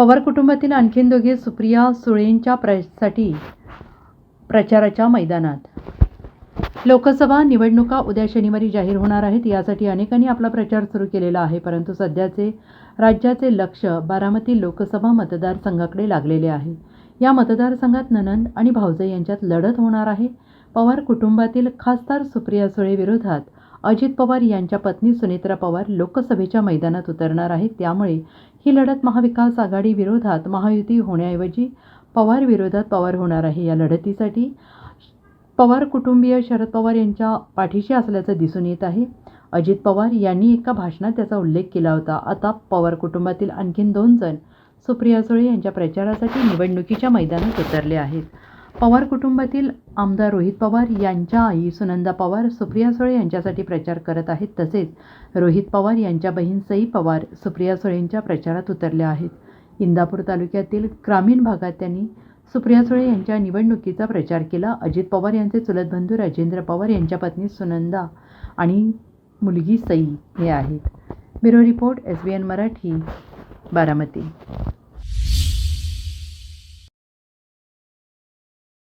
पवार कुटुंबातील आणखीन दोघे सुप्रिया सुळेंच्या प्रसाठी प्रचाराच्या मैदानात. लोकसभा निवडणुका उद्या शनिवारी जाहीर होणार आहेत. यासाठी अनेकांनी आपला प्रचार सुरू केलेला आहे परंतु सध्याचे राज्याचे लक्ष बारामती लोकसभा मतदारसंघाकडे लागलेले आहे. या मतदारसंघात ननंद आणि भावजे यांच्यात लढत होणार आहे. पवार कुटुंबातील खासदार सुप्रिया सुळे विरोधात अजित पवार यांच्या पत्नी सुनेत्रा पवार लोकसभेच्या मैदानात उतरणार आहेत. त्यामुळे ही लढत महाविकास आघाडी विरोधात महायुती होण्याऐवजी पवार विरोधात पवार होणार आहे. या लढतीसाठी पवार कुटुंबीय शरद पवार यांच्या पाठीशी असल्याचं दिसून येत आहे. अजित पवार यांनी एका भाषणात त्याचा उल्लेख केला होता. आता पवार कुटुंबातील आणखीन दोन जण सुप्रिया सुळे यांच्या प्रचारासाठी निवडणुकीच्या मैदानात उतरले आहेत. पवार कुटुंबातील आमदार रोहित पवार यांच्या आई सुनंदा पवार सुप्रिया सुळे यांच्यासाठी प्रचार करत आहेत. तसेच रोहित पवार यांच्या बहीण सई पवार सुप्रिया सुळेंच्या प्रचारात उतरल्या आहेत. इंदापूर तालुक्यातील ग्रामीण भागात त्यांनी सुप्रिया सुळे यांच्या निवडणुकीचा प्रचार केला. अजित पवार यांचे चुलत बंधू राजेंद्र पवार यांच्या पत्नी सुनंदा आणि मुलगी सई हे आहेत. Bureau report S B N Marathi Baramati.